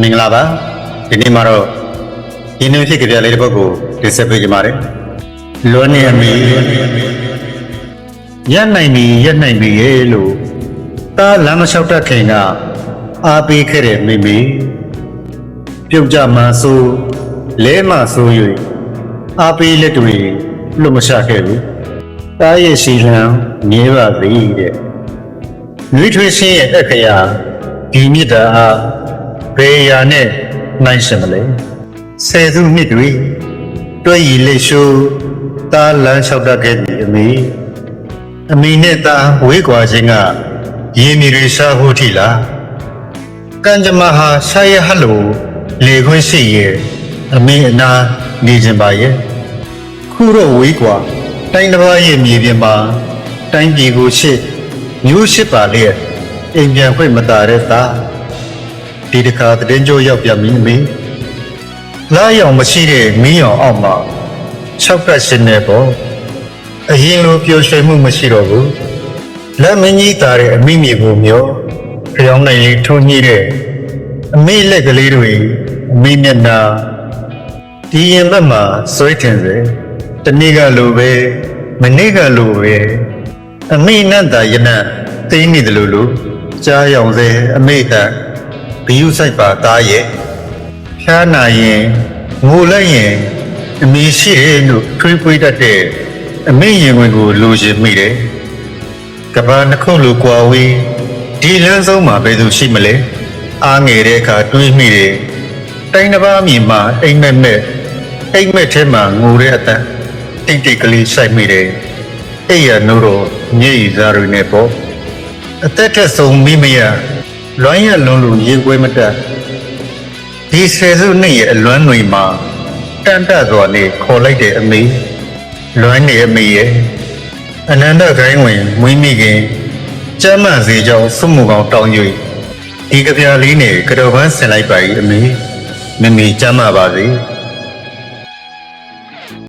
မင်္ဂလာပါဒီနေ့မှာတော့ရင်းနှီးဖြစ်ကြပြလေးတစ်ပုဒ်ကိုတင်ဆက်ပေးကြပါမယ်လွန်နေအမီရနိုင်ပြီရနိုင်ပြီရဲ့လို့တားလမ်းမလျှောက်တတ်ခင်ကအားပေးခဲ့တဲ့မိမိပြုတ်ကြမှဆိုလဲမှဆို၍အားပေးလက်တွေလွတ်မချခဲ့ဘူးတားရဲ့ရှိလံမြဲပါသည်တဲ့နွေးထွေးရှင်းရဲ့အခရာဒီမြစ်တာအား ဘေးရာနဲ့နိုင်ရှင်မလဲဆယ်စုနှစ်တွေတွဲရည်လက်ရှိုးတားလန်းလျှောက်တတ်ခဲ့ပြီအမေအမေနဲ့တားဝေးကွာခြင်းကရင်းမီတွေရှားဖို့ထီလားကံကြမ္မာဟာရှာရဟလို့လေခွင့်ရှိရဲ့အမေအနာနေခြင်းပါရဲ့ခုတော့ဝေးကွာတိုင်းတစ်ပါးရဲ့မြေပြင်မှာတိုင်းပြည်ကိုရှစ်မျိုးရှိပါလေအိမ်ပြန်ခွင့်မတာတဲ့သား ဒီတစ်ခါတည်င်းကြိုးရောက်ပြန်ပြီအမေလာရောက်မရှိတဲ့မင်းရောင်အောက်မှာ၆ကတ်ရှင်နေပေါ့အရင်လိုပျော်ရွှင်မှုမရှိတော့ဘူးလက်မင်းကြီးတာတဲ့အမိမြေကိုမျောဖျောင်းနိုင်လေးထုံးညှိတဲ့အမေလက်ကလေးတွေအမေမျက်နှာဒီရင်ဘက်မှာစွဲထင်စေတနေ့ကလိုပဲမနေ့ကလိုပဲအမိနဲ့တာယနသိနေတယ်လို့လို့ကြားရောင်စေအမိကဘီ ယူဆိုင်ပါသားရဲ့ဖျားနာရင်ငိုလိုက်ရင်အမိရှိတယ်လို့ထွေးပွေးတတ်တဲ့အမိရင်ဝင်ကိုလိုချင်မိတယ်ကဘာနှစ်ခုလိုကွာဝေးဒီလမ်းဆုံးမှာဘယ်သူရှိမလဲအားငယ်တဲ့အခါတွေးမိတယ်တိုင်းတစ်ပါးမြင်မှာအိမ်မက်မက်အိမ်မက်ထဲမှာငိုတဲ့အတန်တိတ်တိတ်ကလေးဆိုင်မိတယ်အဲ့ရနိုးတော့ညည်စားတွေနဲ့ပေါ့အသက်ထက်ဆုံးမိမရ လွမ်းရလုံးလုံးရေခွဲမတက်ဒီဆယ်စုနှစ်ရဲ့အလွမ်းတွေမှာတန်တစွာနဲ့ခေါ်လိုက်တဲ့အမေလွမ်းနေအမေရဲ့အနန္တခိုင်းဝင်မွေးမိခင်ကျမ်းမာစေကြောင်းစွမှုကောင်တောင်း၍ဒီကြပြလေးနဲ့ကတော်ပန်းဆင်လိုက်ပါ၏အမေမမေကျမ်းမာပါစေ